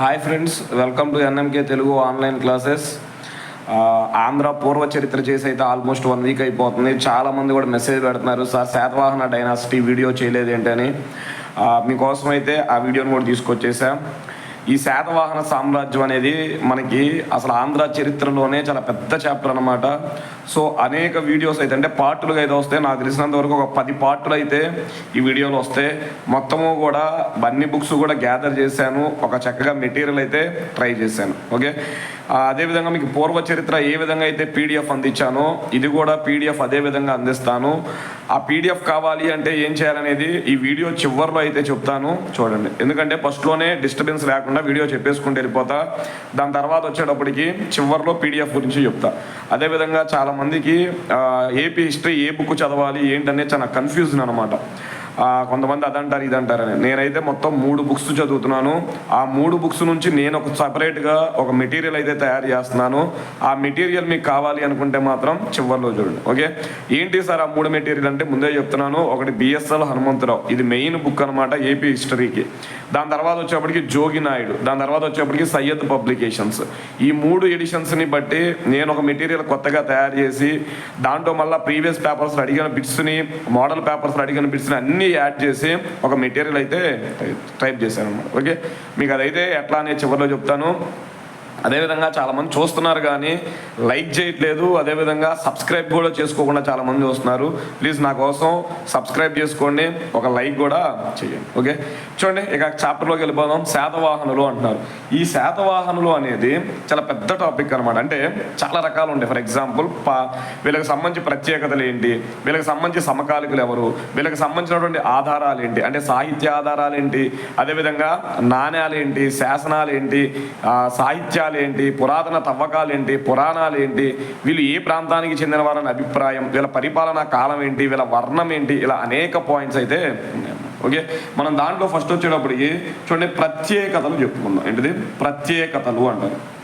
Hi friends welcome to NMK Telugu online classes Andhra పూర్వ చరిత్ర చేసి అయితే ఆల్మోస్ట్ వన్ వీక్ అయిపోతుంది. చాలా మంది కూడా మెసేజ్ పెడుతున్నారు సార్ శాతవాహన డైనాసిటీ వీడియో చేయలేదు ఏంటని మీకోసం అయితే ఆ వీడియోని కూడా తీసుకొచ్చేసాం. ఈ శాతవాహన సామ్రాజ్యం అనేది మనకి అసలు ఆంధ్ర చరిత్రలోనే చాలా పెద్ద చాప్టర్ అనమాట సో అనేక వీడియోస్ అయితే అంటే పార్టులుగా అయితే వస్తాయి. నాకు తెలిసినంత వరకు ఒక పది పార్టులు అయితే ఈ వీడియోలు వస్తాయి. మొత్తము కూడా బన్నీ బుక్స్ కూడా గ్యాదర్ చేశాను. ఒక చక్కగా మెటీరియల్ అయితే ట్రై చేశాను. ఓకే? అదేవిధంగా మీకు పూర్వ చరిత్ర ఏ విధంగా అయితే పీడిఎఫ్ అందించానో ఇది కూడా పీడిఎఫ్ అదే విధంగా అందిస్తాను. ఆ పీడిఎఫ్ కావాలి అంటే ఏం చేయాలనేది ఈ వీడియో చివరిలో అయితే చెప్తాను. చూడండి. ఎందుకంటే ఫస్ట్లోనే డిస్టర్బెన్స్ లేకుండా వీడియో చెప్పేసుకుంటూ వెళ్ళిపోతా. దాని తర్వాత వచ్చేటప్పటికి చివరిలో పీడిఎఫ్ గురించి చెప్తా. అదేవిధంగా చాలా మందికి ఏపీ హిస్టరీ ఏ బుక్ చదవాలి ఏంటనేది చాలా కన్ఫ్యూజన్ అనమాట కొంతమంది అదంటారు ఇదంటారని నేనైతే మొత్తం మూడు బుక్స్ చదువుతున్నాను. ఆ మూడు బుక్స్ నుంచి నేను ఒక సపరేట్గా ఒక మెటీరియల్ అయితే తయారు చేస్తున్నాను. ఆ మెటీరియల్ మీకు కావాలి అనుకుంటే మాత్రం చివరిలో చూడండి ఓకే? ఏంటి సార్ ఆ మూడు మెటీరియల్ అంటే? ముందే చెప్తున్నాను. ఒకటి బిఎస్ఎల్ హనుమంతరావు. ఇది మెయిన్ బుక్ అనమాట ఏపీ హిస్టరీకి దాని తర్వాత వచ్చేప్పటికి జోగి నాయుడు. దాని తర్వాత వచ్చేప్పటికి సయ్యద్ పబ్లికేషన్స్ ఈ మూడు ఎడిషన్స్ని బట్టి నేను ఒక మెటీరియల్ కొత్తగా తయారు చేసి దాంట్లో మళ్ళీ ప్రీవియస్ పేపర్స్ అడిగిన బిట్స్ని మోడల్ పేపర్స్ అడిగిన బిట్స్ని అన్ని యాడ్ చేసి ఒక మెటీరియల్ అయితే టైప్ చేశాను అనమాట ఓకే మీకు అదైతే ఎట్లా అనేది చివరిలో చెప్తాను. అదేవిధంగా చాలామంది చూస్తున్నారు కానీ లైక్ చేయట్లేదు. అదేవిధంగా సబ్స్క్రైబ్ కూడా చేసుకోకుండా చాలామంది చూస్తున్నారు. ప్లీజ్ నా కోసం సబ్స్క్రైబ్ చేసుకోండి. ఒక లైక్ కూడా చేయండి. ఓకే? చూడండి ఇక చాప్టర్లోకి వెళ్ళిపోదాం. శాతవాహనులు అంటున్నారు. ఈ శాతవాహనులు అనేది చాలా పెద్ద టాపిక్ అనమాట అంటే చాలా రకాలు ఉంటాయి. ఫర్ ఎగ్జాంపుల్ పా వీళ్ళకి సంబంధించి ప్రత్యేకతలు ఏంటి? వీళ్ళకి సంబంధించి సమకాలికులు ఎవరు? వీళ్ళకి సంబంధించినటువంటి ఆధారాలు ఏంటి? అంటే సాహిత్య ఆధారాలు ఏంటి? అదేవిధంగా నాణ్యాలు ఏంటి? శాసనాలు ఏంటి? సాహిత్యాలు ఏంటి పురాతన తవ్వకాలు ఏంటి పురాణాలు ఏంటి వీళ్ళు ఏ ప్రాంతానికి చెందిన వారని అభిప్రాయం? వీళ్ళ పరిపాలనా కాలం ఏంటి వీళ్ళ వర్ణం ఏంటి ఇలా అనేక పాయింట్స్ అయితే ఉన్నాయి ఓకే? మనం దాంట్లో ఫస్ట్ వచ్చేటప్పటికి చూడండి ప్రత్యేకతలు చెప్పుకుందాం. ఏంటిది? ప్రత్యేకతలు అంటారు.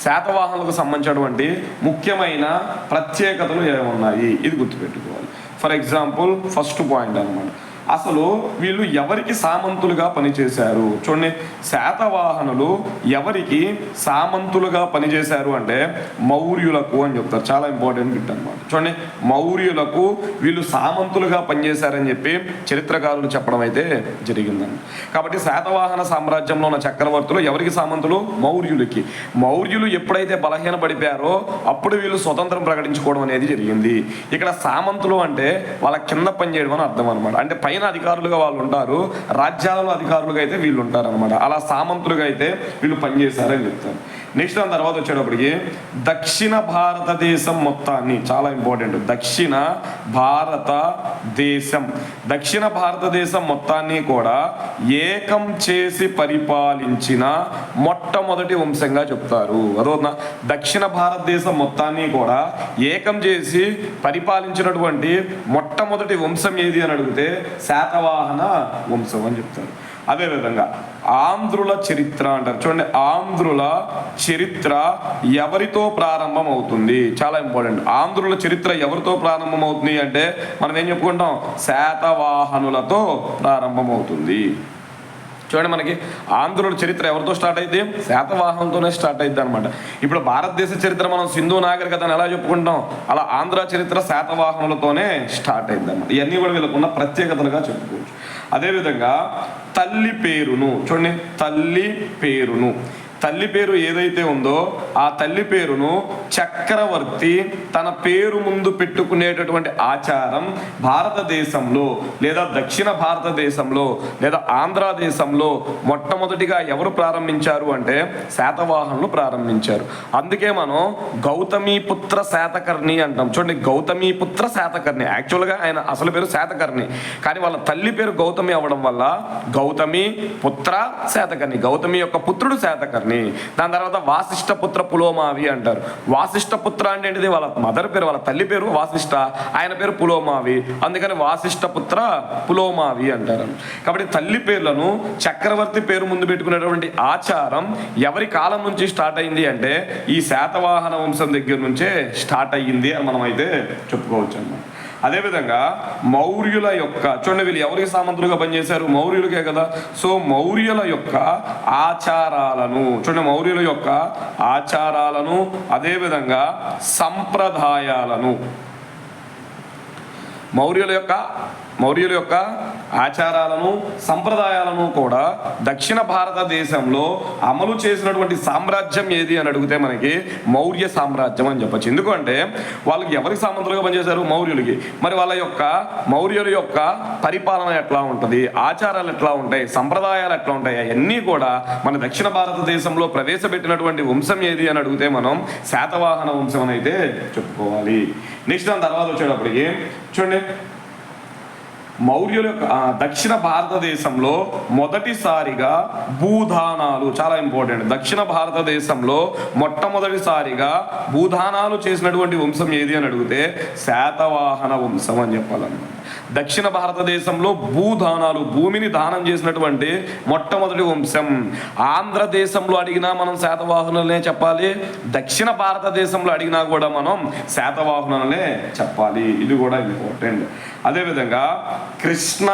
శాతవాహనులకు సంబంధించినటువంటి ముఖ్యమైన ప్రత్యేకతలు ఏమున్నాయి ఇది గుర్తుపెట్టుకోవాలి. ఫర్ ఎగ్జాంపుల్ ఫస్ట్ పాయింట్ అనమాట అసలు వీళ్ళు ఎవరికి సామంతులుగా పనిచేశారు? చూడండి శాతవాహనులు ఎవరికి సామంతులుగా పనిచేశారు అంటే మౌర్యులకు అని చెప్తారు. చాలా ఇంపార్టెంట్ బిట్ అనమాట చూడండి మౌర్యులకు వీళ్ళు సామంతులుగా పనిచేశారని చెప్పి చరిత్రకారులు చెప్పడం అయితే జరిగిందండి కాబట్టి శాతవాహన సామ్రాజ్యంలో ఉన్న చక్రవర్తులు ఎవరికి సామంతులు? మౌర్యులకి. మౌర్యులు ఎప్పుడైతే బలహీన పడిపోయారో అప్పుడు వీళ్ళు స్వతంత్రం ప్రకటించుకోవడం అనేది జరిగింది. ఇక్కడ సామంతులు అంటే వాళ్ళ కింద పనిచేయడం అని అర్థం అనమాట అంటే పైన అధికారులుగా వాళ్ళు ఉంటారు రాజ్యాలలో అధికారులుగా అయితే వీళ్ళు ఉంటారు అనమాట అలా సామంతులుగా అయితే వీళ్ళు పనిచేశారని చెప్తారు. నెక్స్ట్ దాని తర్వాత వచ్చేటప్పటికి దక్షిణ భారతదేశం మొత్తాన్ని చాలా ఇంపార్టెంట్. దక్షిణ భారతదేశం. దక్షిణ భారతదేశం మొత్తాన్ని కూడా ఏకం చేసి పరిపాలించిన మొట్టమొదటి వంశంగా చెప్తారు. అదోనా దక్షిణ భారతదేశం మొత్తాన్ని కూడా ఏకం చేసి పరిపాలించినటువంటి మొట్టమొదటి వంశం ఏది అని అడిగితే శాతవాహన వంశం అని చెప్తారు. అదేవిధంగా ఆంధ్రుల చరిత్ర అంటారు. చూడండి ఆంధ్రుల చరిత్ర ఎవరితో ప్రారంభం అవుతుంది చాలా ఇంపార్టెంట్. ఆంధ్రుల చరిత్ర ఎవరితో ప్రారంభం అవుతుంది అంటే మనం ఏం చెప్పుకుంటాం? శాతవాహనులతో ప్రారంభం అవుతుంది చూడండి మనకి ఆంధ్రుల చరిత్ర ఎవరితో స్టార్ట్ అయితే శాతవాహనంతోనే స్టార్ట్ అయింది అనమాట ఇప్పుడు భారతదేశ చరిత్ర మనం సింధు నాగరికతను ఎలా చెప్పుకుంటాం? అలా ఆంధ్ర చరిత్ర శాతవాహనులతోనే స్టార్ట్ అయింది అనమాట ఇవన్నీ కూడా వీళ్ళకున్న ప్రత్యేకతలుగా చెప్పుకోవచ్చు. అదేవిధంగా తల్లి పేరును చూడండి తల్లి పేరును. తల్లి పేరు ఏదైతే ఉందో ఆ తల్లి పేరును చక్రవర్తి తన పేరు ముందు పెట్టుకునేటటువంటి ఆచారం భారతదేశంలో లేదా దక్షిణ భారతదేశంలో లేదా ఆంధ్ర దేశంలో మొట్టమొదటిగా ఎవరు ప్రారంభించారు అంటే శాతవాహనులు ప్రారంభించారు. అందుకే మనం గౌతమి పుత్ర శాతకర్ణి అంటాం. చూడండి గౌతమి పుత్ర శాతకర్ణి. యాక్చువల్గా ఆయన అసలు పేరు శాతకర్ణి. కానీ వాళ్ళ తల్లి పేరు గౌతమి అవ్వడం వల్ల గౌతమి పుత్ర శాతకర్ణి గౌతమి యొక్క పుత్రుడు శాతకర్ణి. దాని తర్వాత వాసిష్ఠ పుత్ర పులోమావి అంటారు. వాసిష్ఠ పుత్ర అంటే ఏంటిది? వాళ్ళ మదర్ పేరు వాళ్ళ తల్లి పేరు వాసిష్ఠ ఆయన పేరు పులోమావి. అందుకని వాసిష్ఠ పుత్ర పులోమావి అంటారు. కాబట్టి తల్లి పేర్లను చక్రవర్తి పేరు ముందు పెట్టుకునేటువంటి ఆచారం ఎవరి కాలం నుంచి స్టార్ట్ అయింది అంటే ఈ శాతవాహన వంశం దగ్గర నుంచే స్టార్ట్ అయ్యింది అని మనం అయితే చెప్పుకోవచ్చు అన్నమాట అదేవిధంగా మౌర్యుల యొక్క చూడండి వీళ్ళు ఎవరికి సామంతులుగా పనిచేశారు? మౌర్యులకే కదా. సో మౌర్యుల యొక్క ఆచారాలను చూడండి మౌర్యుల యొక్క ఆచారాలను అదేవిధంగా సంప్రదాయాలను. మౌర్యుల యొక్క మౌర్యుల యొక్క ఆచారాలను సంప్రదాయాలను కూడా దక్షిణ భారతదేశంలో అమలు చేసినటువంటి సామ్రాజ్యం ఏది అని అడిగితే మనకి మౌర్య సామ్రాజ్యం అని చెప్పచ్చు. ఎందుకంటే వాళ్ళకి ఎవరికి సామంతులుగా పనిచేశారు? మౌర్యులకి. మరి వాళ్ళ యొక్క మౌర్యుల యొక్క పరిపాలన ఎట్లా ఉంటుంది? ఆచారాలు ఎట్లా ఉంటాయి? సంప్రదాయాలు ఎట్లా ఉంటాయి? అవన్నీ కూడా మన దక్షిణ భారతదేశంలో ప్రవేశపెట్టినటువంటి వంశం ఏది అని అడిగితే మనం శాతవాహన వంశం అని అయితే చెప్పుకోవాలి. నెక్స్ట్ దాని తర్వాత వచ్చేటప్పటికి చూడండి. మౌర్యుల యొక్క దక్షిణ భారతదేశంలో మొదటిసారిగా భూదానాలు చాలా ఇంపార్టెంట్ దక్షిణ భారతదేశంలో మొట్టమొదటిసారిగా భూదానాలు చేసినటువంటి వంశం ఏది అని అడిగితే శాతవాహన వంశం అని చెప్పాలన్నమాట. దక్షిణ భారతదేశంలో భూదానాలు భూమిని దానం చేసినటువంటి మొట్టమొదటి వంశం. ఆంధ్రదేశంలో అడిగినా మనం శాతవాహనులనే చెప్పాలి. దక్షిణ భారతదేశంలో అడిగినా కూడా మనం శాతవాహనులనే చెప్పాలి. ఇది కూడా ఇంపార్టెంట్. అదేవిధంగా కృష్ణ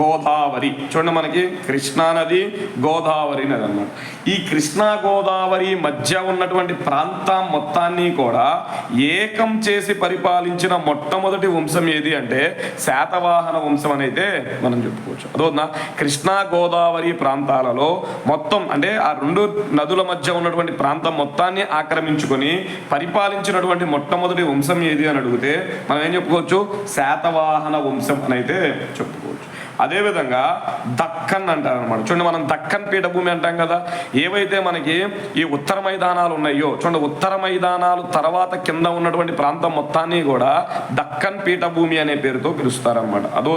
గోదావరి. చూడండి మనకి కృష్ణా నది గోదావరి నది అన్నమాట. ఈ కృష్ణా గోదావరి మధ్య ఉన్నటువంటి ప్రాంతం మొత్తాన్ని కూడా ఏకం చేసి పరిపాలించిన మొట్టమొదటి వంశం ఏది అంటే శాతవాహన వంశం అనైతే మనం చెప్పుకోవచ్చు. అదోనా కృష్ణా గోదావరి ప్రాంతాలలో మొత్తం అంటే ఆ రెండు నదుల మధ్య ఉన్నటువంటి ప్రాంతం మొత్తాన్ని ఆక్రమించుకొని పరిపాలించినటువంటి మొట్టమొదటి వంశం ఏది అని అడిగితే మనం ఏం చెప్పుకోవచ్చు? శాతవాహన వంశం అని అయితే చెప్పుకోవచ్చు. అదేవిధంగా దక్కన్ అంటారు అనమాట చూడండి మనం దక్కన్ పీఠభూమి అంటాం కదా. ఏవైతే మనకి ఈ ఉత్తర మైదానాలు ఉన్నాయో చూడండి ఉత్తర మైదానాలు తర్వాత కింద ఉన్నటువంటి ప్రాంతం మొత్తాన్ని కూడా దక్కన్ పీఠభూమి అనే పేరుతో పిలుస్తారనమాట అదో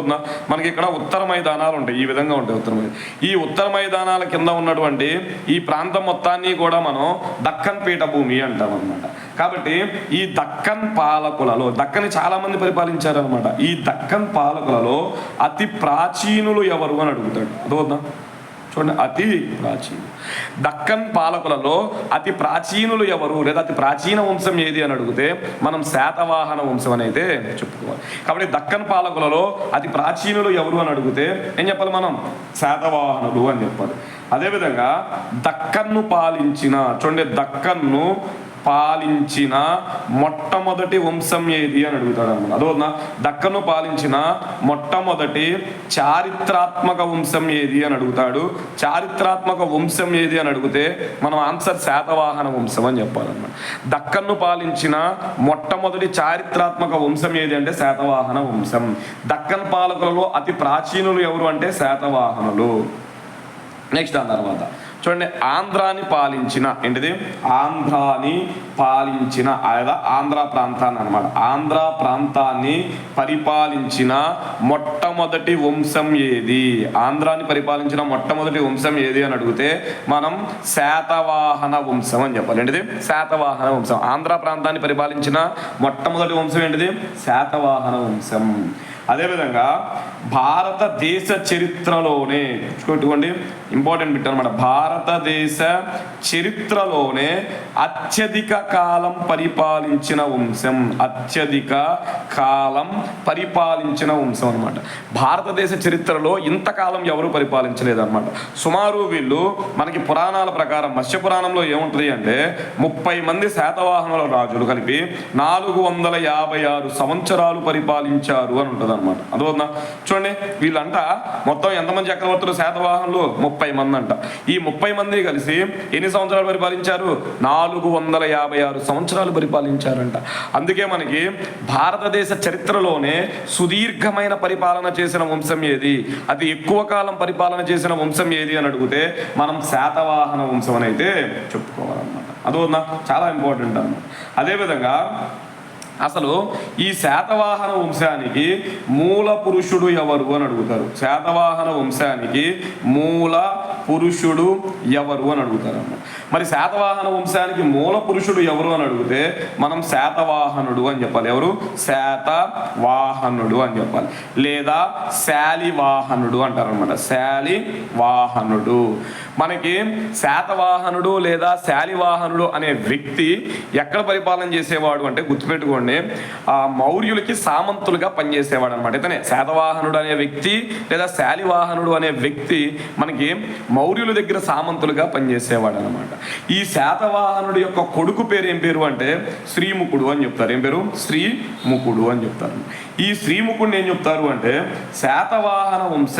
మనకి ఇక్కడ ఉత్తర మైదానాలు ఉంటాయి. ఈ విధంగా ఉంటాయి ఉత్తర మైదానం ఈ ఉత్తర మైదానాల కింద ఉన్నటువంటి ఈ ప్రాంతం మొత్తాన్ని కూడా మనం దక్కన్ పీఠభూమి అంటాం అనమాట కాబట్టి ఈ దక్కన్ పాలకులలో దక్కని చాలా మంది పరిపాలించారనమాట ఈ దక్కన్ పాలకులలో అతి ప్రాచీనులు ఎవరు అని అడుగుతాడు. అదవుతుందా చూడండి అతి ప్రాచీన. దక్కన్ పాలకులలో అతి ప్రాచీనులు ఎవరు లేదా అతి ప్రాచీన వంశం ఏది అని అడిగితే మనం శాతవాహన వంశం అని అయితే చెప్పుకోవాలి. కాబట్టి దక్కన్ పాలకులలో అతి ప్రాచీనులు ఎవరు అని అడిగితే ఏం చెప్పాలి మనం? శాతవాహనులు అని చెప్పాలి. అదేవిధంగా దక్కన్ను పాలించిన చూడండి దక్కన్ను పాలించిన మొట్టమొదటి వంశం ఏది అని అడుగుతాడు అనమాట. అదోనా దక్కను పాలించిన మొట్టమొదటి చారిత్రాత్మక వంశం ఏది అని అడుగుతాడు. చారిత్రాత్మక వంశం ఏది అని అడిగితే మనం ఆన్సర్ శాతవాహన వంశం అని చెప్పాలన్నమాట. దక్కన్ను పాలించిన మొట్టమొదటి చారిత్రాత్మక వంశం ఏది అంటే శాతవాహన వంశం. దక్కన్ పాలకులలో అతి ప్రాచీనులు ఎవరు అంటే శాతవాహనులు. నెక్స్ట్ దాని తర్వాత చూడండి ఆంధ్రాని పాలించిన ఏంటిది? ఆంధ్రాని పాలించిన లేదా ఆంధ్ర ప్రాంతాన్ని అనమాట ఆంధ్ర ప్రాంతాన్ని పరిపాలించిన మొట్టమొదటి వంశం ఏది? ఆంధ్రాని పరిపాలించిన మొట్టమొదటి వంశం ఏది అని అడిగితే మనం శాతవాహన వంశం అని చెప్పాలి. ఏంటిది? శాతవాహన వంశం. ఆంధ్ర ప్రాంతాన్ని పరిపాలించిన మొట్టమొదటి వంశం ఏంటిది? శాతవాహన వంశం. అదేవిధంగా భారతదేశ చరిత్రలోనే చూసుకోండి ఇంపార్టెంట్ బిట్ అనమాట భారతదేశ చరిత్రలోనే అత్యధిక కాలం పరిపాలించిన వంశం అత్యధిక కాలం పరిపాలించిన వంశం అనమాట భారతదేశ చరిత్రలో ఇంతకాలం ఎవరు పరిపాలించలేదన్నమాట. సుమారు వీళ్ళు మనకి పురాణాల ప్రకారం మత్స్య పురాణంలో ఏముంటుంది అంటే ముప్పై మంది శాతవాహనుల రాజులు కలిపి నాలుగు వందల యాభై ఆరు సంవత్సరాలు పరిపాలించారు అని ఉంటుంది అనమాట అదోనా చూడండి వీళ్ళంట మొత్తం ఎంతమంది చక్రవర్తులు శాతవాహనులు? ముప్పై మంది అంట ఈ ముప్పై మంది కలిసి ఎన్ని సంవత్సరాలు పరిపాలించారు? నాలుగు వందల యాభై ఆరు సంవత్సరాలు పరిపాలించారంట. అందుకే మనకి భారతదేశ చరిత్రలోనే సుదీర్ఘమైన పరిపాలన చేసిన వంశం ఏది? అది ఎక్కువ కాలం పరిపాలన చేసిన వంశం ఏది అని అడిగితే మనం శాతవాహన వంశం అని అయితే చెప్పుకోవాలన్నమాట. అదోనా చాలా ఇంపార్టెంట్ అన్నమాట. అదేవిధంగా అసలు ఈ శాతవాహన వంశానికి మూల పురుషుడు ఎవరు అని అడుగుతారు. శాతవాహన వంశానికి మూల పురుషుడు ఎవరు అని అడుగుతారు. మరి శాతవాహన వంశానికి మూల పురుషుడు ఎవరు అని అడిగితే మనం శాతవాహనుడు అని చెప్పాలి. ఎవరు? శాతవాహనుడు అని చెప్పాలి. లేదా శాలివాహనుడు అంటారు అనమాట శాలి వాహనుడు మనకి శాతవాహనుడు లేదా శాలివాహనుడు అనే వ్యక్తి ఎక్కడ పరిపాలన చేసేవాడు అంటే గుర్తుపెట్టుకోండి ఆ మౌర్యులకి సామంతులుగా పనిచేసేవాడు అనమాట ఇతనే శాతవాహనుడు అనే వ్యక్తి లేదా శాలివాహనుడు అనే వ్యక్తి మనకి మౌర్యుల దగ్గర సామంతులుగా పనిచేసేవాడు అనమాట ఈ శాతవాహనుడు యొక్క కొడుకు పేరు ఏం పేరు అంటే శ్రీముఖుడు అని చెప్తారు. ఏం పేరు? శ్రీముఖుడు అని చెప్తారు. ఈ శ్రీముఖుడిని ఏం చెప్తారు అంటే శాతవాహన వంశ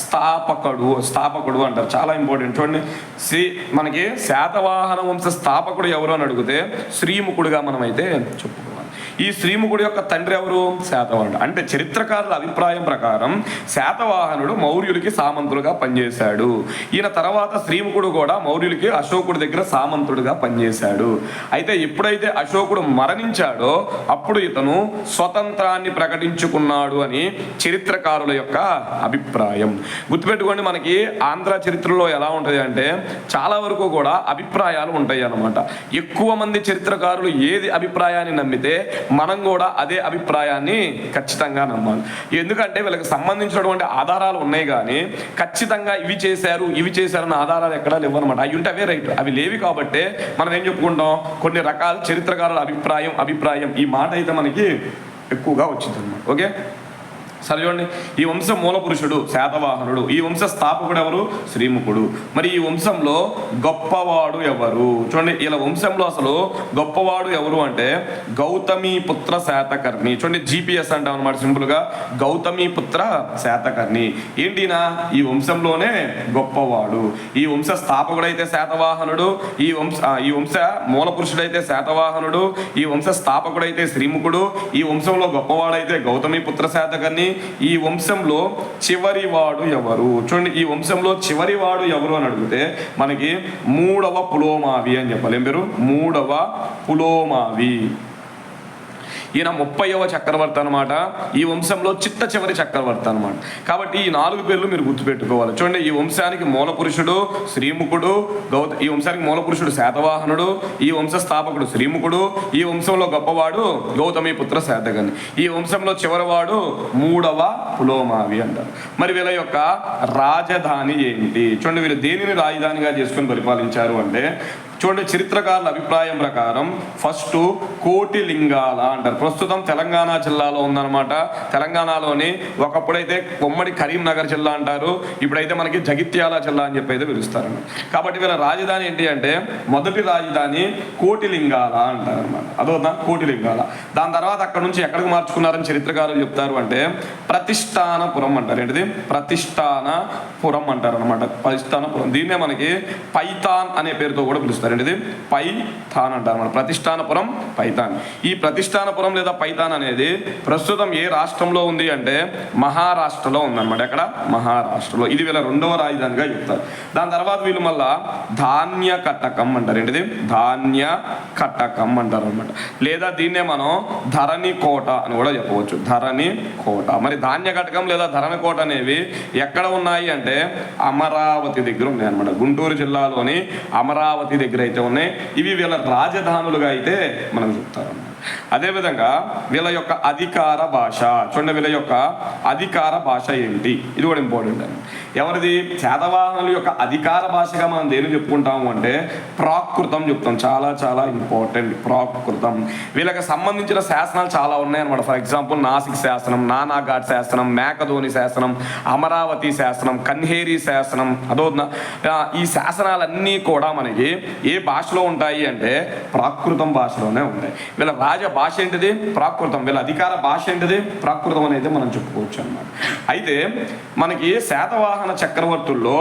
స్థాపకుడు స్థాపకుడు అంటారు. చాలా ఇంపార్టెంట్ చూడండి శ్రీ మనకి శాతవాహన వంశ స్థాపకుడు ఎవరు అని అడిగితే శ్రీముఖుడుగా మనమైతే చెప్పుకోవచ్చు చెప్పుకోవాలి. ఈ శ్రీముఖుడు యొక్క తండ్రి ఎవరు? శాతవాహనుడు. అంటే చరిత్రకారుల అభిప్రాయం ప్రకారం శాతవాహనుడు మౌర్యులకి సామంతులుగా పనిచేశాడు. ఈయన తర్వాత శ్రీముఖుడు కూడా మౌర్యులకి అశోకుడి దగ్గర సామంతుడుగా పనిచేశాడు. అయితే ఎప్పుడైతే అశోకుడు మరణించాడో అప్పుడు ఇతను స్వతంత్రాన్ని ప్రకటించుకున్నాడు అని చరిత్రకారుల యొక్క అభిప్రాయం. గుర్తుపెట్టుకోండి మనకి ఆంధ్ర చరిత్రలో ఎలా ఉంటుంది అంటే చాలా వరకు కూడా అభిప్రాయాలు ఉంటాయి అన్నమాట ఎక్కువ మంది చరిత్రకారులు ఏది అభిప్రాయాన్ని నమ్మితే మనం కూడా అదే అభిప్రాయాన్ని ఖచ్చితంగా నమ్మాలి. ఎందుకంటే వీళ్ళకి సంబంధించినటువంటి ఆధారాలు ఉన్నాయి కానీ ఖచ్చితంగా ఇవి చేశారు ఇవి చేశారన్న ఆధారాలు ఎక్కడా లేవు అనమాట అవి ఉంటే అవే రైట్. అవి లేవి కాబట్టి మనం ఏం చెప్పుకుంటాం? కొన్ని రకాల చరిత్రకారుల అభిప్రాయం అభిప్రాయం ఈ మాట అయితే మనకి ఎక్కువగా వచ్చింది అనమాట ఓకే? సరే చూడండి ఈ వంశ మూల పురుషుడు శాతవాహనుడు ఈ వంశ స్థాపకుడు ఎవరు? శ్రీముఖుడు. మరి ఈ వంశంలో గొప్పవాడు ఎవరు? చూడండి ఇలా వంశంలో అసలు గొప్పవాడు ఎవరు అంటే గౌతమి పుత్ర శాతకర్ణి. చూడండి జిపిఎస్ అంటాం అనమాట సింపుల్గా గౌతమి పుత్ర శాతకర్ణి. ఏంటినా ఈ వంశంలోనే గొప్పవాడు. ఈ వంశ స్థాపకుడైతే శాతవాహనుడు ఈ వంశ ఈ వంశ మూల పురుషుడైతే శాతవాహనుడు ఈ వంశ స్థాపకుడైతే శ్రీముఖుడు ఈ వంశంలో గొప్పవాడైతే గౌతమి పుత్ర శాతకర్ణి ఈ వంశంలో చివరి వాడు ఎవరు? చూడండి ఈ వంశంలో చివరి వాడు ఎవరు అని అడిగితే మనకి మూడవ పులోమావి అని చెప్పాలి. ఏం పేరు? మూడవ పులోమావి. ఈయన ముప్పైవ చక్రవర్తి అనమాట ఈ వంశంలో చిట్ట చివరి చక్రవర్తి అనమాట కాబట్టి ఈ నాలుగు పేర్లు మీరు గుర్తుపెట్టుకోవాలి. చూడండి ఈ వంశానికి మూల పురుషుడు శ్రీముఖుడు గౌత ఈ వంశానికి మూల పురుషుడు శాతవాహనుడు ఈ వంశ స్థాపకుడు శ్రీముఖుడు ఈ వంశంలో గొప్పవాడు గౌతమి పుత్ర శాతగని ఈ వంశంలో చివరివాడు మూడవ పులోమావి అంటారు. మరి వీళ్ళ యొక్క రాజధాని ఏంటి? చూడండి వీళ్ళు దేనిని రాజధానిగా చేసుకుని పరిపాలించారు అంటే చూడండి చరిత్రకారుల అభిప్రాయం ప్రకారం ఫస్ట్ కోటి లింగాల అంటారు. ప్రస్తుతం తెలంగాణ జిల్లాలో ఉందన్నమాట. తెలంగాణలోని ఒకప్పుడైతే ఉమ్మడి కరీంనగర్ జిల్లా అంటారు. ఇప్పుడైతే మనకి జగిత్యాల జిల్లా అని చెప్పి అయితే పిలుస్తారు. కాబట్టి వీళ్ళ రాజధాని ఏంటి అంటే మొదటి రాజధాని కోటి లింగాల అంటారు అనమాట అదొద్దా కోటి లింగాల దాని తర్వాత అక్కడ నుంచి ఎక్కడికి మార్చుకున్నారని చరిత్రకారులు చెప్తారు అంటే ప్రతిష్టానపురం అంటారు. ఏంటిది? ప్రతిష్టానపురం అంటారు అనమాట ప్రతిష్టానపురం. దీన్నే మనకి పైతాన్ అనే పేరుతో కూడా పిలుస్తారు. ఏంటిది? పైథాన్ అంటారు మన ప్రతిష్టానపురం పైథాన్. ఈ ప్రతిష్టానపురం లేదా పైథాన్ అనేది ప్రస్తుతం ఏ రాష్ట్రంలో ఉంది అంటే మహారాష్ట్రలో ఉందన్నమాట. ఎక్కడ? మహారాష్ట్రలో. ఇది వీళ్ళ రెండవ రాజధానిగా చెప్తారు. దాని తర్వాత వీళ్ళు మళ్ళా ధాన్య కట్టకం అంటారు. ఏంటిది? ధాన్య కట్టకం అంటారు అనమాట లేదా దీన్నే మనం ధరణి కోట అని కూడా చెప్పవచ్చు. ధరణి కోట. మరి ధాన్య కటకం లేదా ధరణి కోట అనేవి ఎక్కడ ఉన్నాయి అంటే అమరావతి దగ్గర ఉన్నాయి అనమాట గుంటూరు జిల్లాలోని అమరావతి దగ్గర అయితే ఉన్నాయి. ఇవి వీళ్ళ రాజధానులుగా అయితే మనం చెప్తారన్నమాట అదేవిధంగా వీళ్ళ యొక్క అధికార భాష చూడండి వీళ్ళ యొక్క అధికార భాష ఏంటి? ఇది కూడా ఇంపార్టెంట్ అండి ఎవరిది? శాతవాహనుల యొక్క అధికార భాషగా మనం దేని చెప్పుకుంటాము అంటే ప్రాకృతం చెప్తాం. చాలా చాలా ఇంపార్టెంట్ ప్రాకృతం. వీళ్ళకి సంబంధించిన శాసనాలు చాలా ఉన్నాయన్నమాట. ఫర్ ఎగ్జాంపుల్ నాసిక్ శాసనం నానాఘాట్ శాసనం మేకధోని శాసనం అమరావతి శాసనం కన్హేరి శాసనం. అదో ఈ శాసనాలన్నీ కూడా మనకి ఏ భాషలో ఉంటాయి అంటే ప్రాకృతం భాషలోనే ఉంటాయి. వీళ్ళ రాజ భాష ఏంటిది? ప్రాకృతం. వీళ్ళ అధికార భాష ఏంటిది? ప్రాకృతం అనేది మనం చెప్పుకోవచ్చు అన్నమాట. అయితే మనకి శాతవాహన చక్రవర్తుల్లో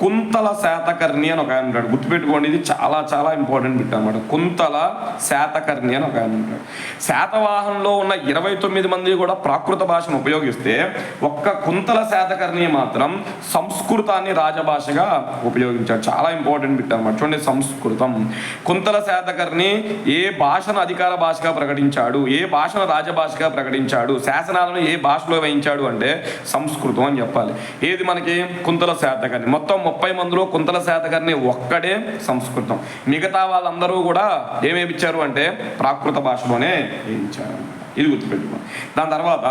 కుంతల శాతకర్ణి అని ఒక ఆయన ఉంటాడు. గుర్తుపెట్టుకోండి ఇది చాలా చాలా ఇంపార్టెంట్ బిట్ అనమాట కుంతల శాతకర్ణి అని ఒక ఆయన ఉంటాడు. శాతవాహనంలో ఉన్న ఇరవై తొమ్మిది మంది కూడా ప్రాకృత భాషను ఉపయోగిస్తే ఒక్క కుంతల శాతకర్ణి మాత్రం సంస్కృతాన్ని రాజభాషగా ఉపయోగించాడు. చాలా ఇంపార్టెంట్ బిట్ అనమాట చూడండి సంస్కృతం. కుంతల శాతకర్ణి ఏ భాషను అధికార భాషగా ప్రకటించాడు? ఏ భాషను రాజభాషగా ప్రకటించాడు? శాసనాలను ఏ భాషలో వేయించాడు అంటే సంస్కృతం అని చెప్పాలి. ఏది మనకి? కుంతల శాతకర్ణి. మొత్తం ముప్పై మందిలో కుంతల శాతకర్ణి ఒక్కడే సంస్కృతం. మిగతా వాళ్ళందరూ కూడా ఏమేమిచ్చారు అంటే ప్రాకృత భాషలోనే వేయించారు ఇది గుర్తుపెట్టుకోండి దాని తర్వాత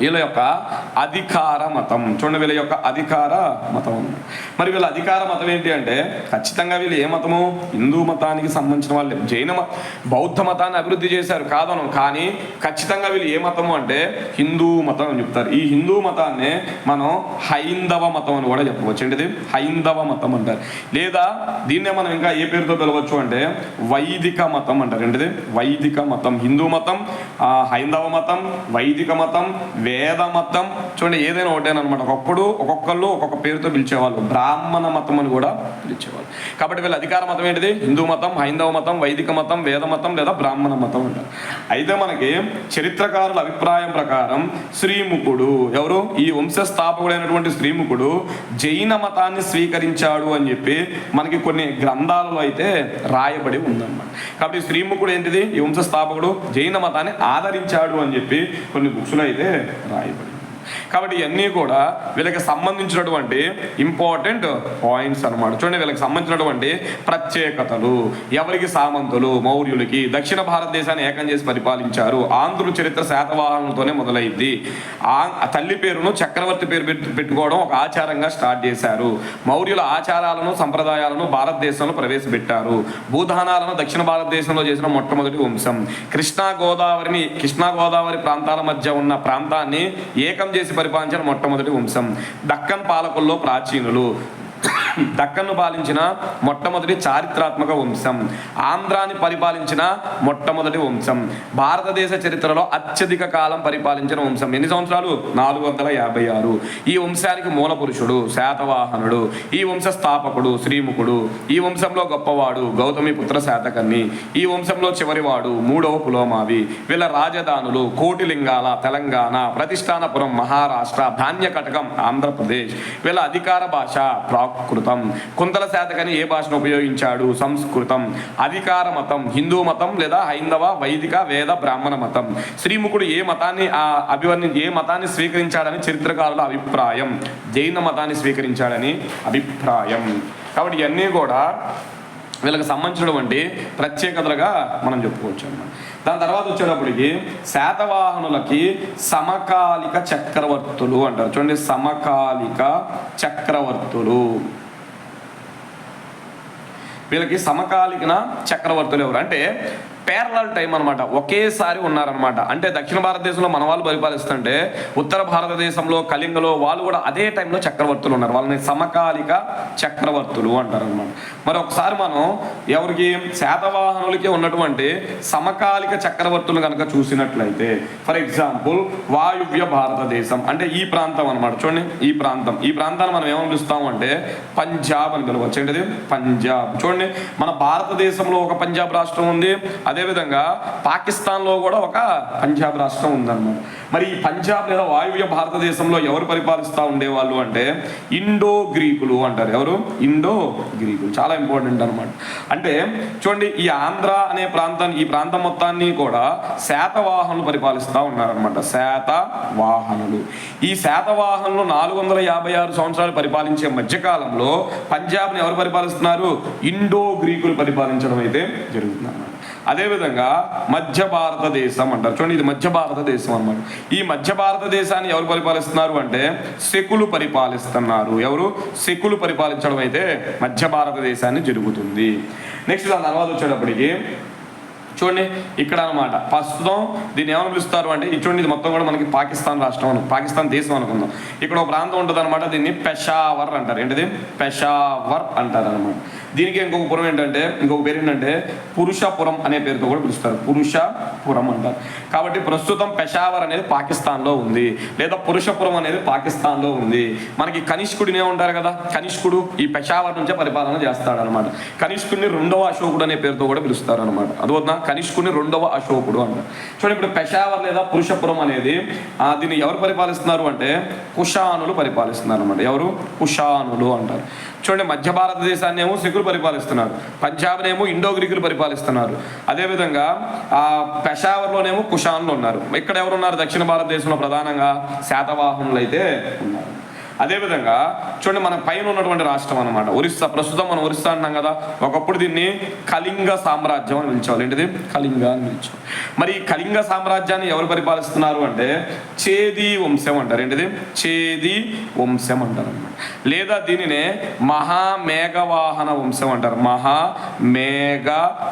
వీళ్ళ యొక్క అధికార మతం. చూడండి వీళ్ళ యొక్క అధికార మతం. మరి వీళ్ళ అధికార మతం ఏంటి అంటే ఖచ్చితంగా వీళ్ళు ఏ మతము? హిందూ మతానికి సంబంధించిన వాళ్ళు. జైన బౌద్ధ మతాన్ని అభివృద్ధి చేశారు కాదను కానీ ఖచ్చితంగా వీళ్ళు ఏ మతము అంటే హిందూ మతం అని చెప్తారు. ఈ హిందూ మతాన్ని మనం హైందవ మతం అని కూడా చెప్పవచ్చు. ఏంటిది? హైందవ మతం అంటారు. లేదా దీన్నే మనం ఇంకా ఏ పేరుతో పిలవచ్చు అంటే వైదిక మతం అంటారు. ఏంటిది? వైదిక మతం. హిందూ మతం హైందవ మతం వైదిక మతం వేద మతం చూడండి ఏదైనా ఒకటేనమాట ఒకప్పుడు ఒక్కొక్కళ్ళు ఒక్కొక్క పేరుతో పిలిచేవాళ్ళు. బ్రాహ్మణ మతం అని కూడా పిలిచేవాళ్ళు. కాబట్టి వీళ్ళ అధికార మతం ఏంటిది? హిందూ మతం హైందవ మతం వైదిక మతం వేద మతం లేదా బ్రాహ్మణ మతం అంటారు. అయితే మనకి చరిత్రకారుల అభిప్రాయం ప్రకారం శ్రీముఖుడు ఎవరు? ఈ వంశ స్థాపకుడైనటువంటి శ్రీముఖుడు జైన మతాన్ని స్వీకరించాడు అని చెప్పి మనకి కొన్ని గ్రంథాలలో అయితే రాయబడి ఉందన్నమాట. కాబట్టి శ్రీముఖుడు ఏంటిది? ఈ వంశస్థాపకుడు జైన మతాన్ని ఆదరించాడు అని చెప్పి కొన్ని బుక్స్లో అయితే రాయబడి కాబట్టి ఇవన్నీ కూడా వీళ్ళకి సంబంధించినటువంటి ఇంపార్టెంట్ పాయింట్స్ అన్నమాట. చూడండి వీళ్ళకి సంబంధించినటువంటి ప్రత్యేకతలు. ఎవరికి సామంతులు మౌర్యులకి దక్షిణ భారతదేశాన్ని ఏకం చేసి పరిపాలించారు. ఆంధ్రుల చరిత్ర శాతవాహనంతోనే మొదలైంది. ఆ తల్లి పేరును చక్రవర్తి పేరు పెట్టుకోవడం ఒక ఆచారంగా స్టార్ట్ చేశారు. మౌర్యుల ఆచారాలను సంప్రదాయాలను భారతదేశంలో ప్రవేశపెట్టారు. భూదానాలను దక్షిణ భారతదేశంలో చేసిన మొట్టమొదటి వంశం. కృష్ణా గోదావరిని కృష్ణా గోదావరి ప్రాంతాల మధ్య ఉన్న ప్రాంతాన్ని ఏకం చేసి పరిపాలించిన మొట్టమొదటి వంశం. దక్కన్ పాలకుల్లో ప్రాచీనులు. దక్కన్ను పాలించిన మొట్టమొదటి చారిత్రాత్మక వంశం. ఆంధ్రాని పరిపాలించిన మొట్టమొదటి వంశం. భారతదేశ చరిత్రలో అత్యధిక కాలం పరిపాలించిన వంశం. ఎన్ని సంవత్సరాలు? నాలుగు వందల యాభై ఆరు. ఈ వంశానికి మూల పురుషుడు శాతవాహనుడు ఈ వంశ స్థాపకుడు శ్రీముఖుడు ఈ వంశంలో గొప్పవాడు గౌతమి పుత్ర శాతకర్ణి ఈ వంశంలో చివరివాడు మూడవ పులోమావి వీళ్ళ రాజధానులు కోటిలింగాల తెలంగాణ ప్రతిష్టానపురం మహారాష్ట్ర ధాన్య కటకం ఆంధ్రప్రదేశ్ వీళ్ళ అధికార భాష ప్రాకృతం కుంతల శాతకని ఏ భాషను ఉపయోగించాడు? సంస్కృతం. అధికార మతం హిందూ మతం లేదా హైందవ వైదిక వేద బ్రాహ్మణ మతం. శ్రీముఖుడు ఏ మతాన్ని అభివర్ణి ఏ మతాన్ని స్వీకరించాడని చరిత్రకారుల అభిప్రాయం? జైన మతాన్ని స్వీకరించాడని అభిప్రాయం. కాబట్టి ఇవన్నీ కూడా వీళ్ళకి సంబంధించినటువంటి ప్రత్యేకతలుగా మనం చెప్పుకోవచ్చు అన్నమాట. దాని తర్వాత వచ్చేటప్పటికి శాతవాహనులకి సమకాలిక చక్రవర్తులు అంటారు. చూడండి సమకాలిక చక్రవర్తులు. వీళ్ళకి సమకాలికన చక్రవర్తులు ఎవరు? అంటే పేరలల్ టైం అనమాట ఒకేసారి ఉన్నారనమాట అంటే దక్షిణ భారతదేశంలో మన వాళ్ళు పరిపాలిస్తుంటే ఉత్తర భారతదేశంలో కళింగలో వాళ్ళు కూడా అదే టైంలో చక్రవర్తులు ఉన్నారు. వాళ్ళని సమకాలిక చక్రవర్తులు అంటారనమాట మరి ఒకసారి మనం ఎవరికి? శాతవాహనులకి ఉన్నటువంటి సమకాలిక చక్రవర్తులు కనుక చూసినట్లయితే ఫర్ ఎగ్జాంపుల్ వాయువ్య భారతదేశం అంటే ఈ ప్రాంతం అనమాట చూడండి ఈ ప్రాంతం. ఈ ప్రాంతాన్ని మనం ఏమని పిలుస్తాము అంటే పంజాబ్ అని పిలవచ్చు ఏంటిది? పంజాబ్. చూడండి మన భారతదేశంలో ఒక పంజాబ్ రాష్ట్రం ఉంది అదేవిధంగా పాకిస్తాన్లో కూడా ఒక పంజాబ్ రాష్ట్రం ఉందన్నమాట. మరి ఈ పంజాబ్ లేదా వాయువ్య భారతదేశంలో ఎవరు పరిపాలిస్తూ ఉండేవాళ్ళు అంటే ఇండో గ్రీకులు అంటారు. ఎవరు? ఇండో గ్రీకులు. చాలా ఇంపార్టెంట్ అనమాట అంటే చూడండి ఈ ఆంధ్ర అనే ప్రాంతాన్ని ఈ ప్రాంతం మొత్తాన్ని కూడా శాతవాహనులు పరిపాలిస్తూ ఉన్నారనమాట శాతవాహనులు. ఈ శాతవాహనులు నాలుగు వందల యాభై ఆరు సంవత్సరాలు పరిపాలించే మధ్యకాలంలో పంజాబ్ని ఎవరు పరిపాలిస్తున్నారు? ఇండో గ్రీకులు పరిపాలించడం అయితే జరుగుతుంది అదేవిధంగా మధ్య భారతదేశం అంటారు. చూడండి ఇది మధ్య భారతదేశం అన్నమాట. ఈ మధ్య భారతదేశాన్ని ఎవరు పరిపాలిస్తున్నారు అంటే శకులు పరిపాలిస్తున్నారు. ఎవరు? శకులు పరిపాలించడం అయితే మధ్య భారతదేశాన్ని జరుగుతుంది. నెక్స్ట్ దాని తర్వాత వచ్చేటప్పటికి చూడండి ఇక్కడ అనమాట ప్రస్తుతం దీన్ని ఏమని పిలుస్తారు అంటే ఇది చూడండి ఇది మొత్తం కూడా మనకి పాకిస్తాన్ రాష్ట్రం అను పాకిస్తాన్ దేశం అనుకుందాం. ఇక్కడ ఒక ప్రాంతం ఉంటుంది అనమాట దీన్ని పెషావర్ అంటారు. ఏంటిది? పెషావర్ అంటారు అనమాట దీనికి ఇంకొక పురం ఏంటంటే ఇంకొక పేరు ఏంటంటే పురుషపురం అనే పేరుతో కూడా పిలుస్తారు. పురుషపురం అంటారు. కాబట్టి ప్రస్తుతం పెషావర్ అనేది పాకిస్తాన్లో ఉంది. లేదా పురుషపురం అనేది పాకిస్తాన్లో ఉంది. మనకి కనిష్కుడినే ఉంటారు కదా? కనిష్కుడు ఈ పెషావర్ నుంచే పరిపాలన చేస్తాడనమాట కనిష్కుడిని రెండవ అశోకుడు అనే పేరుతో కూడా పిలుస్తారు అనమాట అదవుతుందా కనిష్కుని రెండవ అశోకుడు అంటారు చూడండి ఇప్పుడు పెషావర్ లేదా పురుషపురం అనేది దీన్ని ఎవరు పరిపాలిస్తున్నారు అంటే కుషానులు పరిపాలిస్తున్నారు అనమాట ఎవరు? కుషానులు అంటారు. చూడండి మధ్య భారతదేశాన్ని ఏమో సిక్కులు పరిపాలిస్తున్నారు. పంజాబ్నేమో ఇండో గ్రీకులు పరిపాలిస్తున్నారు. అదేవిధంగా ఆ పెషావర్లోనేమో కుషాన్లు ఉన్నారు. ఇక్కడ ఎవరు ఉన్నారు దక్షిణ భారతదేశంలో ప్రధానంగా శాతవాహనులు అయితే ఉన్నారు. అదేవిధంగా చూడండి మన పైన ఉన్నటువంటి రాష్ట్రం అనమాట ఒరిస్సా ప్రస్తుతం మనం ఒరిస్సా అంటున్నాం కదా ఒకప్పుడు దీన్ని కళింగ సామ్రాజ్యం అని పిలిచేవాళ్ళు. ఏంటిది? కళింగ అని పిలిచాం మరి ఈ కళింగ సామ్రాజ్యాన్ని ఎవరు పరిపాలిస్తున్నారు అంటే చేది వంశం అంటారు. ఏంటిది? చేది వంశం అంటారు అనమాట లేదా దీనినే మహామేఘవాహన వంశం అంటారు. మహా మేఘ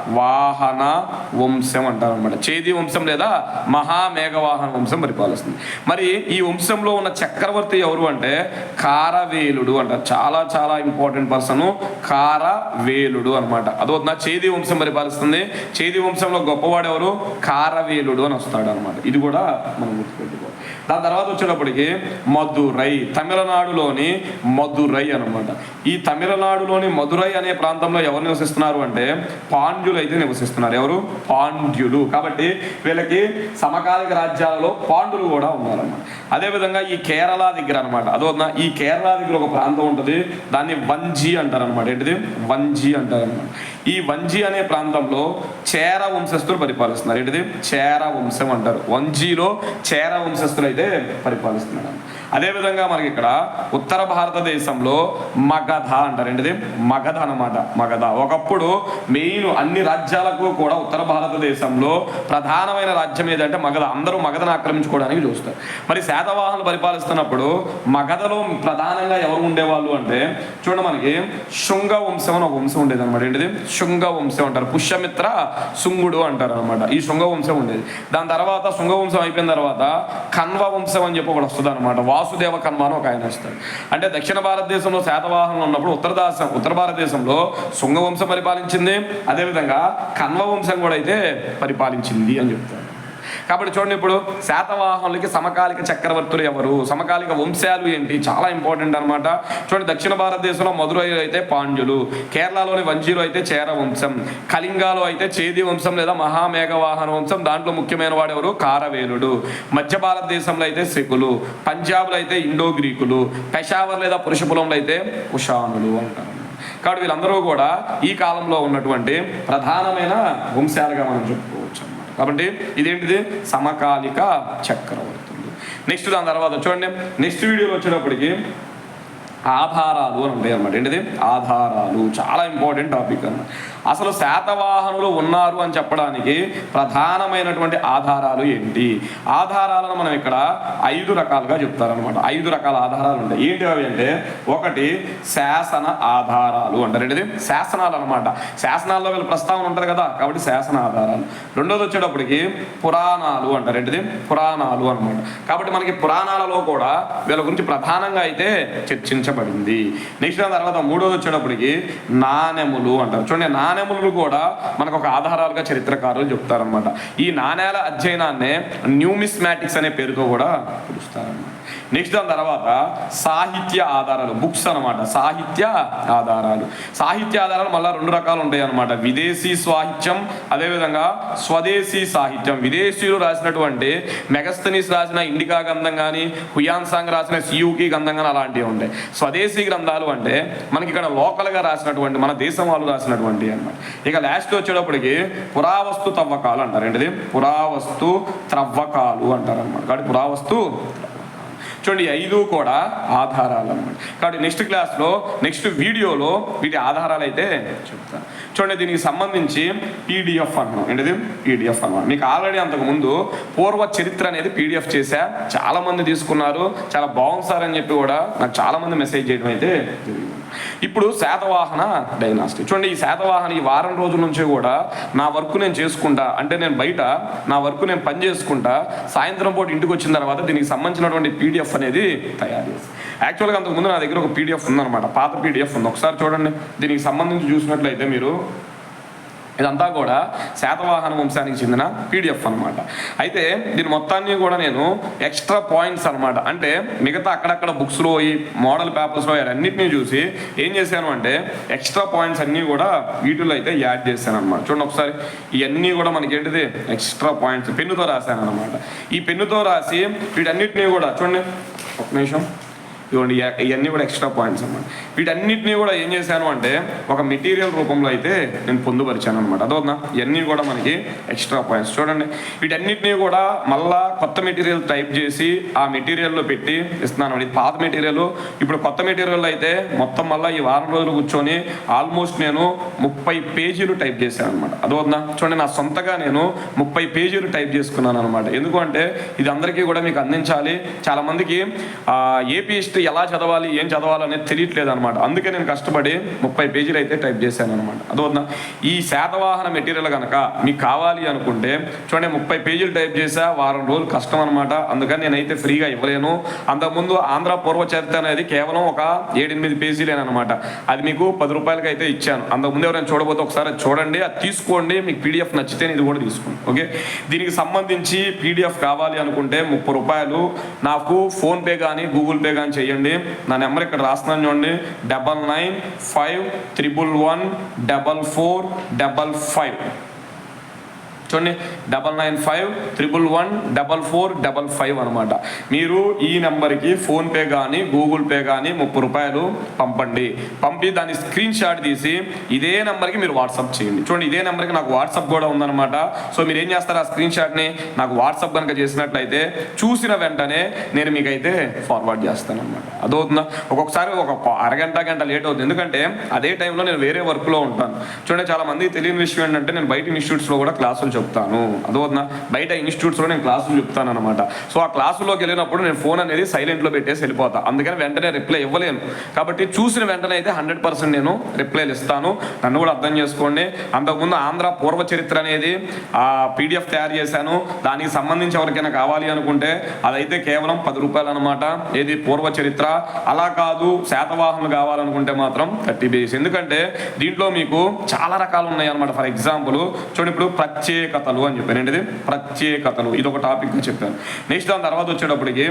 వాహన వంశం అంటారు అనమాట చేది వంశం లేదా మహామేఘవాహన వంశం పరిపాలిస్తుంది. మరి ఈ వంశంలో ఉన్న చక్రవర్తి ఎవరు అంటే కారవేలుడు అంటారు చాలా చాలా ఇంపార్టెంట్ పర్సన్ కారవేలుడు అనమాట అదవుతుందా చేది వంశం పరిపాలిస్తుంది. చేది వంశంలో గొప్పవాడు ఎవరు కారవేలుడు అని వస్తాడు అనమాట ఇది కూడా మనం గుర్తుపెట్టుకోవాలి. దాని తర్వాత వచ్చేటప్పటికి మధురై తమిళనాడులోని మధురై అనమాట ఈ తమిళనాడులోని మధురై అనే ప్రాంతంలో ఎవరు నివసిస్తున్నారు అంటే పాండ్యులు అయితే నివసిస్తున్నారు. ఎవరు? పాండ్యులు. కాబట్టి వీళ్ళకి సమకాలిక రాజ్యాలలో పాండులు కూడా ఉన్నారన్నమాట. అదేవిధంగా ఈ కేరళ దగ్గర అనమాట అదో ఈ కేరళ దగ్గర ఒక ప్రాంతం ఉంటుంది. దాన్ని వంజీ అంటారనమాట ఏంటిది? వంజీ అంటారనమాట ఈ వంజీ అనే ప్రాంతంలో చేర వంశస్థులు పరిపాలిస్తున్నారు. ఏంటిది? చేర వంశం అంటారు. వంజీలో చేర వంశస్థులు అయితే పరిపాలిస్తున్నాడు. అదేవిధంగా మనకి ఇక్కడ ఉత్తర భారతదేశంలో మగధ అంటారు. ఏంటిది? మగధ అనమాట మగధ. ఒకప్పుడు మెయిన్ అన్ని రాజ్యాలకు కూడా ఉత్తర భారతదేశంలో ప్రధానమైన రాజ్యం ఏదంటే మగధ. అందరూ మగధను ఆక్రమించుకోవడానికి చూస్తారు. మరి శాతవాహనులు పరిపాలిస్తున్నప్పుడు మగధలో ప్రధానంగా ఎవరు ఉండేవాళ్ళు అంటే చూడండి మనకి శృంగ వంశం అని ఒక వంశం ఉండేది అనమాట ఏంటిది? శృంగ వంశం అంటారు. పుష్యమిత్ర శృంగుడు అంటారు అనమాట ఈ శృంగ వంశం ఉండేది. దాని తర్వాత శృంగ వంశం అయిపోయిన తర్వాత కన్వ వంశం అని చెప్పి ఒకటి వస్తుంది అనమాట వాసుదేవ కర్మ అని ఒక ఆయన వస్తాడు అంటే దక్షిణ భారతదేశంలో శాతవాహనం ఉన్నప్పుడు ఉత్తర దాస ఉత్తర భారతదేశంలో శృంగవంశం పరిపాలించింది. అదేవిధంగా కన్వ వంశం కూడా అయితే పరిపాలించింది అని చెప్తారు. కాబట్టి చూడండి ఇప్పుడు శాతవాహనులకి సమకాలిక చక్రవర్తులు ఎవరు? సమకాలిక వంశాలు ఏంటి? చాలా ఇంపార్టెంట్ అనమాట చూడండి దక్షిణ భారతదేశంలో మధురై అయితే పాండ్యులు కేరళలోని వంజీలు అయితే చేర వంశం కళింగాలో అయితే చేది వంశం లేదా మహామేఘవాహన వంశం. దాంట్లో ముఖ్యమైన వాడు ఎవరు? కారవేలుడు. మధ్య భారతదేశంలో అయితే శకులు పంజాబ్లో అయితే ఇండో గ్రీకులు పెషావర్ లేదా పురుషపులంలో అయితే కుషానులు అంటారు. కాబట్టి వీళ్ళందరూ కూడా ఈ కాలంలో ఉన్నటువంటి ప్రధానమైన వంశాలుగా మనం చెప్పుకోవచ్చు కాబట్టి ఇదేంటిది? సమకాలిక చక్రవర్తులు. నెక్స్ట్ దాని తర్వాత చూడండి. నెక్స్ట్ వీడియోలో వచ్చేటప్పటికి ఆధారాలు అని ఉంటాయి అన్నమాట. ఏంటిది? ఆధారాలు. చాలా ఇంపార్టెంట్ టాపిక్ అన్నమాట. అసలు శాతవాహనులు ఉన్నారు అని చెప్పడానికి ప్రధానమైనటువంటి ఆధారాలు ఏంటి? ఆధారాలను మనం ఇక్కడ ఐదు రకాలుగా చెప్తారనమాట ఐదు రకాల ఆధారాలు ఉంటాయి. ఏంటి అవి అంటే ఒకటి శాసన ఆధారాలు అంటారు. ఏంటిది శాసనాలు అనమాట శాసనాల్లో వీళ్ళ ప్రస్తావన ఉంటుంది కదా కాబట్టి శాసన ఆధారాలు. రెండోది వచ్చేటప్పటికి పురాణాలు అంటారు. ఏంటిది పురాణాలు అనమాట కాబట్టి మనకి పురాణాలలో కూడా వీళ్ళ గురించి ప్రధానంగా అయితే చర్చించబడింది. నెక్స్ట్ దాని తర్వాత మూడోది వచ్చేటప్పటికి నాణెములు అంటారు. చూడండి నా నాణెములు కూడా మనకు ఒక ఆధారాలుగా చరిత్రకారులు చెప్తారనమాట ఈ నాణేల అధ్యయనాన్నే న్యూమిస్మాటిక్స్ అనే పేరుతో కూడా పిలుస్తారన్నమాట. నెక్స్ట్ దాని తర్వాత సాహిత్య ఆధారాలు బుక్స్ అన్నమాట. సాహిత్య ఆధారాలు. సాహిత్య ఆధారాలు మళ్ళీ రెండు రకాలు ఉంటాయి అనమాట విదేశీ సాహిత్యం అదేవిధంగా స్వదేశీ సాహిత్యం. విదేశీయులు రాసినటువంటి మెగస్తనీస్ రాసిన ఇండికా గంధం కానీ హుయాన్సాంగ్ రాసిన సియూకి గంధం కానీ అలాంటివి ఉంటాయి. స్వదేశీ గ్రంథాలు అంటే మనకి ఇక్కడ లోకల్గా రాసినటువంటి మన దేశం వాళ్ళు రాసినటువంటి అన్నమాట. ఇక లాస్ట్ వచ్చేటప్పటికి పురావస్తు తవ్వకాలు అంటారు. ఏంటిది? పురావస్తు త్రవ్వకాలు అంటారు అనమాట కాబట్టి పురావస్తు చూడండి ఐదు కూడా ఆధారాలు అన్నమాట కాబట్టి నెక్స్ట్ క్లాస్లో నెక్స్ట్ వీడియోలో వీటి ఆధారాలు అయితే చెప్తాను చూడండి దీనికి సంబంధించి పీడిఎఫ్ అన్నాం ఏంటిది? పీడిఎఫ్ అన్నమాట. మీకు ఆల్రెడీ అంతకుముందు పూర్వ చరిత్ర అనేది పీడిఎఫ్ చేశా. చాలామంది తీసుకున్నారు. చాలా బాగుంది సార్ అని చెప్పి కూడా నాకు చాలామంది మెసేజ్ చేయడం అయితే జరిగింది. ఇప్పుడు శాతవాహన డైనాసిటీ. చూడండి ఈ శాతవాహన ఈ వారం రోజుల నుంచి కూడా నా వర్క్ నేను చేసుకుంటా అంటే నేను బయట నా వర్క్ నేను పని చేసుకుంటా సాయంత్రం పూట ఇంటికి వచ్చిన తర్వాత దీనికి సంబంధించినటువంటి పీడిఎఫ్ అనేది తయారు చేసి యాక్చువల్గా అంతకుముందు నా దగ్గర ఒక పీడిఎఫ్ ఉందన్నమాట పాత పీడిఎఫ్ ఉంది. ఒకసారి చూడండి దీనికి సంబంధించి చూసినట్లయితే మీరు ఇదంతా కూడా శాతవాహన వంశానికి చెందిన పీడిఎఫ్ అనమాట అయితే దీని మొత్తాన్ని కూడా నేను ఎక్స్ట్రా పాయింట్స్ అన్నమాట. అంటే మిగతా అక్కడక్కడ బుక్స్లో ఈ మోడల్ పేపర్స్లో అన్నింటినీ చూసి ఏం చేశాను అంటే ఎక్స్ట్రా పాయింట్స్ అన్నీ కూడా వీటిలో అయితే యాడ్ చేశాను అనమాట చూడండి ఒకసారి. ఇవన్నీ కూడా మనకి ఏంటిది ఎక్స్ట్రా పాయింట్స్. పెన్నుతో రాశాను అనమాట ఈ పెన్నుతో రాసి వీటన్నిటినీ కూడా చూడండి. ఒక నిమిషం. ఇవ్వండి ఇవన్నీ కూడా ఎక్స్ట్రా పాయింట్స్ అన్నమాట. వీటన్నిటిని కూడా ఏం చేశాను అంటే ఒక మెటీరియల్ రూపంలో అయితే నేను పొందుపరిచాను అనమాట అదవుతుందా ఇవన్నీ కూడా మనకి ఎక్స్ట్రా పాయింట్స్ చూడండి వీటన్నిటిని కూడా మళ్ళా కొత్త మెటీరియల్ టైప్ చేసి ఆ మెటీరియల్లో పెట్టి ఇస్తున్నాను. ఇది పాత మెటీరియల్ ఇప్పుడు కొత్త మెటీరియల్ అయితే మొత్తం మళ్ళీ ఈ వారం రోజులు కూర్చొని ఆల్మోస్ట్ నేను ముప్పై పేజీలు టైప్ చేశాను అనమాట అదవుతుందా చూడండి నా సొంతగా నేను ముప్పై పేజీలు టైప్ చేసుకున్నాను అనమాట ఎందుకంటే ఇది అందరికీ కూడా మీకు అందించాలి. చాలా మందికి ఏపీ హిస్టరీ ఎలా చదవాలి ఏం చదవాలి అనేది తెలియట్లేదు అనమాట అందుకే నేను కష్టపడి ముప్పై పేజీలు అయితే టైప్ చేశాను అనమాట అదోనా ఈ శాతవాహన మెటీరియల్ కనుక మీకు కావాలి అనుకుంటే చూడండి ముప్పై పేజీలు టైప్ చేసా వారం రోజులు కష్టం అనమాట అందుకని నేనైతే ఫ్రీగా ఇవ్వలేను. అంతకుముందు ఆంధ్ర పూర్వ చరిత్ర అనేది కేవలం ఒక ఏడెనిమిది పేజీలేనమాట అది మీకు పది రూపాయలకి అయితే ఇచ్చాను. అంతకుముందు ఎవరైనా చూడబోతే ఒకసారి చూడండి అది తీసుకోండి. మీకు పీడిఎఫ్ నచ్చితే ఇది కూడా తీసుకోండి ఓకే? దీనికి సంబంధించి పీడిఎఫ్ కావాలి అనుకుంటే ముప్పై రూపాయలు. నాకు ఫోన్పే కానీ గూగుల్ పే కానీ చేయండి. నా నెంబర్ ఇక్కడ రాస్తున్నాను చూడండి. Double nine five triple one double four double five. చూడండి double nine five triple one double four double five అనమాట మీరు ఈ నెంబర్కి ఫోన్పే కానీ గూగుల్ పే కానీ ముప్పై రూపాయలు పంపండి. పంపి దాని స్క్రీన్ షాట్ తీసి ఇదే నెంబర్కి మీరు వాట్సాప్ చేయండి. చూడండి ఇదే నెంబర్కి నాకు వాట్సాప్ కూడా ఉందన్నమాట. సో మీరు ఏం చేస్తారు ఆ స్క్రీన్ షాట్ని? నాకు వాట్సాప్ కనుక చేసినట్లయితే చూసిన వెంటనే నేను మీకైతే ఫార్వర్డ్ చేస్తాను అనమాట అదవుతుందా? ఒక్కొక్కసారి ఒక అరగంట గంట లేట్ అవుతుంది. ఎందుకంటే అదే టైంలో నేను వేరే వర్క్లో ఉంటాను. చూడండి చాలా మంది తెలియని విషయం ఏంటంటే నేను బయట ఇన్స్టిట్యూట్స్లో కూడా క్లాసులు చెప్తాను. అదవుతుందా బయట ఇన్స్టిట్యూట్స్లో నేను క్లాసులు చెప్తాను అనమాట సో ఆ క్లాసులోకి వెళ్ళినప్పుడు నేను ఫోన్ అనేది సైలెంట్లో పెట్టేసి వెళ్ళిపోతాను అందుకని వెంటనే రిప్లై ఇవ్వలేను. కాబట్టి చూసిన వెంటనే అయితే హండ్రెడ్ పర్సెంట్ నేను రిప్లైలు ఇస్తాను. నన్ను కూడా అర్థం చేసుకోండి. అంతకుముందు ఆంధ్ర పూర్వ చరిత్ర అనేది ఆ పీడిఎఫ్ తయారు చేశాను. దానికి సంబంధించి ఎవరికైనా కావాలి అనుకుంటే అదైతే కేవలం పది రూపాయలు అనమాట ఏది పూర్వ చరిత్ర? అలా కాదు. శాతవాహనులు కావాలనుకుంటే మాత్రం థర్టీ బేస్. ఎందుకంటే దీంట్లో మీకు చాలా రకాలు ఉన్నాయి అనమాట ఫర్ ఎగ్జాంపుల్ చూడండి ఇప్పుడు ప్రత్యేకతలు అని చెప్పాను ఏంటిది? ప్రత్యేకతలు. ఇది ఒక టాపిక్ చెప్పాను నెక్స్ట్ దాని తర్వాత వచ్చేటప్పటికి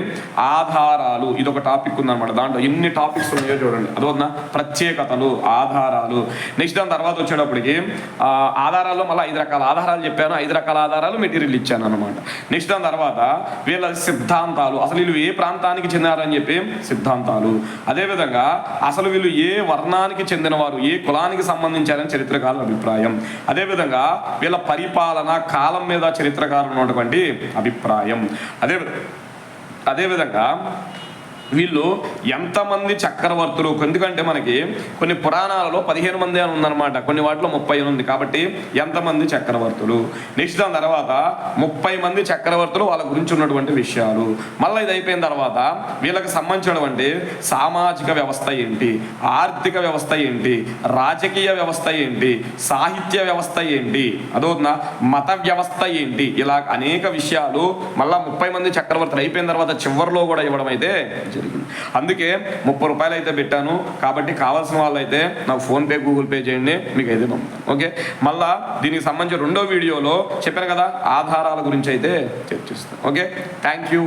ఆధారాలు. ఇది ఒక టాపిక్ ఉందన్నమాట దాంట్లో. ఎన్ని టాపిక్స్ ఉన్నాయో చూడండి. అదొక ప్రత్యేకతలు ఆధారాలు. నెక్స్ట్ దాని తర్వాత వచ్చేటప్పటికి ఆధారాల్లో మళ్ళీ ఐదు రకాల ఆధారాలు చెప్పాను. ఐదు రకాల ఆధారాలు మెటీరియల్ ఇచ్చాను అనమాట నెక్స్ట్ దాని తర్వాత వీళ్ళ సిద్ధాంతాలు. అసలు వీళ్ళు ఏ ప్రాంతానికి చెందారని చెప్పి సిద్ధాంతాలు. అదేవిధంగా అసలు వీళ్ళు ఏ వర్ణానికి చెందినవారు ఏ కులానికి సంబంధించారని చరిత్రకారుల అభిప్రాయం. అదేవిధంగా వీళ్ళ పరిపాలన కాలం మీద చరిత్రకారులు ఉన్నటువంటి అభిప్రాయం. అదే అదేవిధంగా వీళ్ళు ఎంతమంది చక్రవర్తులు? ఎందుకంటే మనకి కొన్ని పురాణాలలో పదిహేను మంది అని ఉందన్నమాట. కొన్ని వాటిలో ముప్పై ఉంది. కాబట్టి ఎంతమంది చక్రవర్తులు? నెక్స్ట్ దాని తర్వాత ముప్పై మంది చక్రవర్తులు వాళ్ళ గురించి ఉన్నటువంటి విషయాలు. మళ్ళీ ఇది అయిపోయిన తర్వాత వీళ్ళకి సంబంధించినటువంటి సామాజిక వ్యవస్థ ఏంటి? ఆర్థిక వ్యవస్థ ఏంటి? రాజకీయ వ్యవస్థ ఏంటి? సాహిత్య వ్యవస్థ ఏంటి? అదోనా మత వ్యవస్థ ఏంటి? ఇలా అనేక విషయాలు మళ్ళీ ముప్పై మంది చక్రవర్తులు అయిపోయిన తర్వాత చివరిలో కూడా ఇవ్వడం అయితే జరిగింది. అందుకే ముప్పై రూపాయలు అయితే పెట్టాను. కాబట్టి కావాల్సిన వాళ్ళు అయితే నాకు ఫోన్పే గూగుల్ పే చేయండి మీకు అయితే ఓకే? మళ్ళా దీనికి సంబంధించి రెండో వీడియోలో చెప్పాను కదా ఆధారాల గురించి అయితే చర్చిస్తాను ఓకే? Thank you.